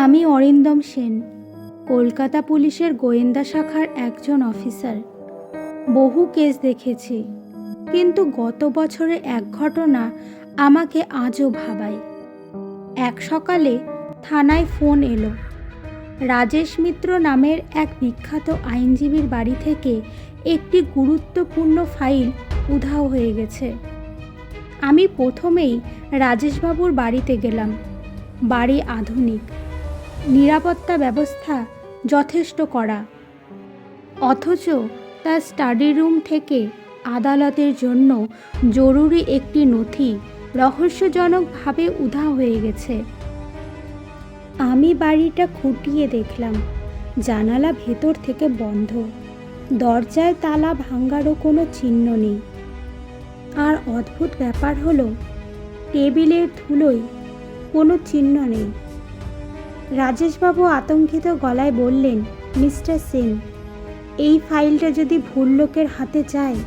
আমি অরিন্দম সেন, কলকাতা পুলিশের গোয়েন্দা শাখার একজন অফিসার। বহু কেস দেখেছি, কিন্তু গত বছরে এক ঘটনা আমাকে আজও ভাবায়। এক সকালে থানায় ফোন এলো। রাজেশ মিত্র নামের এক বিখ্যাত আইনজীবীর বাড়ি থেকে একটি গুরুত্বপূর্ণ ফাইল উধাও হয়ে গেছে। আমি প্রথমেই রাজেশবাবুর বাড়িতে গেলাম। বাড়ি আধুনিক। নিরাপত্তা ব্যবস্থা যথেষ্ট করা অথচ তার স্টাডি রুম থেকে আদালতের জন্য জরুরি একটি নথি রহস্যজনকভাবে উধা হয়ে গেছে। আমি বাড়িটা খুঁটিয়ে দেখলাম। জানালা ভেতর থেকে বন্ধ। দরজায় তালা ভাঙ্গারও কোনো চিহ্ন নেই। আর অদ্ভুত ব্যাপার হলো, টেবিলের ধুলোয় কোনো চিহ্ন নেই। রাজেশবাবু আতঙ্কিত গলায় বললেন, মিস্টার সেন, এই ফাইলটা যদি ভুল লোকের হাতে যায়,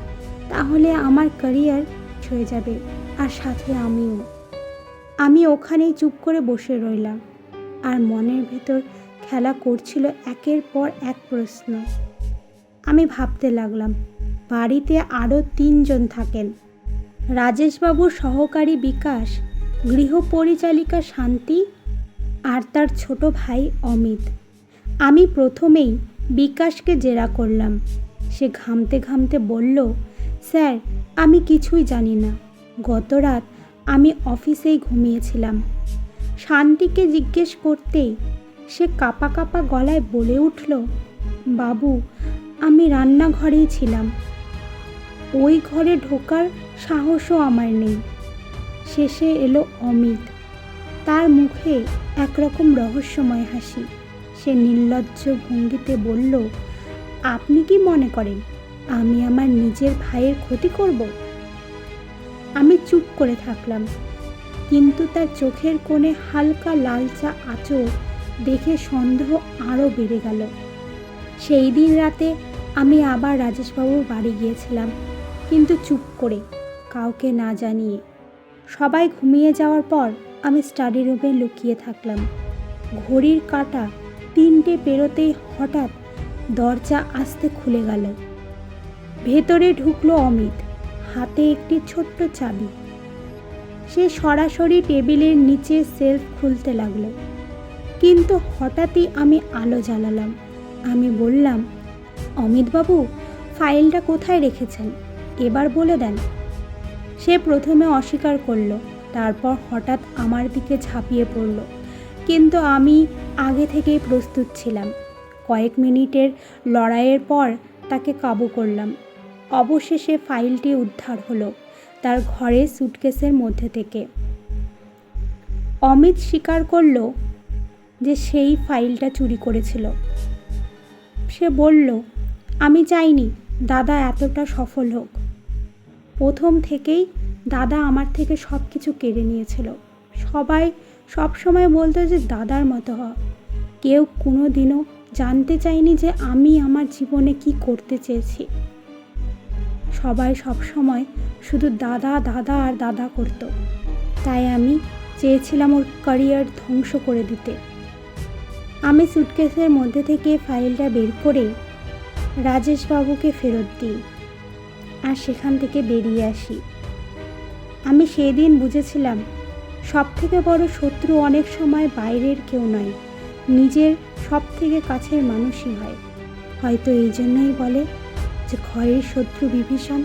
তাহলে আমার ক্যারিয়ার ছয়ে যাবে আর সাথে আমিও। আমি ওখানেই চুপ করে বসে রইলাম আর মনের ভেতর খেলা করছিল একের পর এক প্রশ্ন। আমি ভাবতে লাগলাম, বাড়িতে আরও তিনজন থাকেন। রাজেশবাবুর সহকারী বিকাশ গৃহ পরিচালিকা শান্তি আর তার ছোট ভাই অমিত। আমি প্রথমেই বিকাশকে জেরা করলাম। সে ঘামতে ঘামতে বলল, স্যার, আমি কিছুই জানি না। গত রাত আমি অফিসেই ঘুমিয়েছিলাম। শান্তিকে জিজ্ঞেস করতেই সে কাপা কাপা গলায় বলে উঠল, বাবু, আমি রান্নাঘরেই ছিলাম। ওই ঘরে ঢোকার সাহসও আমার নেই। শেষে এলো অমিত। তার মুখে একরকম রহস্যময় হাসি। সে নির্লজ্জ ভঙ্গিতে বলল, আপনি কি মনে করেন, আমি আমার নিজের ভাইয়ের ক্ষতি করব? আমি চুপ করে থাকলাম, কিন্তু তার চোখের কোণে হালকা লালচা আঁচড় দেখে সন্দেহ আরও বেড়ে গেল। সেই দিন রাতে আমি আবার রাজেশবাবুর বাড়ি গিয়েছিলাম, কিন্তু চুপ করে, কাউকে না জানিয়ে। সবাই ঘুমিয়ে যাওয়ার পর আমি স্টাডি রুমে লুকিয়ে থাকলাম। ঘড়ির কাঁটা তিনটে পেরোতেই হঠাৎ দরজা আস্তে খুলে গেল। ভেতরে ঢুকলো অমিত, হাতে একটি ছোট্ট চাবি। সে সরাসরি টেবিলের নিচে সেলফ খুলতে লাগল। কিন্তু হঠাৎই আমি আলো জ্বালালাম। আমি বললাম অমিতবাবু ফাইলটা কোথায় রেখেছেন? এবার বলে দেন। সে প্রথমে অস্বীকার করল। তারপর হঠাৎ আমার দিকে ঝাঁপিয়ে পড়ল। কিন্তু আমি আগে থেকেই প্রস্তুত ছিলাম। কয়েক মিনিটের লড়াইয়ের পর তাকে কাবু করলাম। অবশেষে ফাইলটি উদ্ধার হলো তার ঘরের সুটকেসের মধ্যে থেকে। অমিত স্বীকার করল যে সেই ফাইলটা চুরি করেছিল। সে বলল, আমি চাইনি, দাদা এতটা সফল হোক। প্রথম থেকেই দাদা আমার থেকে সব কিছু কেড়ে নিয়েছিল। সবাই সব সময় বলতো যে দাদার মতো হ। কেউ কোনো দিনও জানতে চায়নি যে আমি আমার জীবনে কি করতে চেয়েছি। সবাই সব সময় শুধু দাদা দাদা আর দাদা করত। তাই আমি চেয়েছিলাম ওর ক্যারিয়ার ধ্বংস করে দিতে। আমি সুটকেসের মধ্যে থেকে ফাইলটা বের করে রাজেশবাবুকে ফেরত দিই। আর সেখান থেকে বেরিয়ে আসি। আমি সেই দিন বুঝেছিলাম সব থেকে বড় শত্রু অনেক সময় বাইরের কেউ নয়, নিজের সব থেকে কাছের মানুষই হয়। হয়তো এই জন্যই বলে যে ঘরের শত্রু বিভীষণ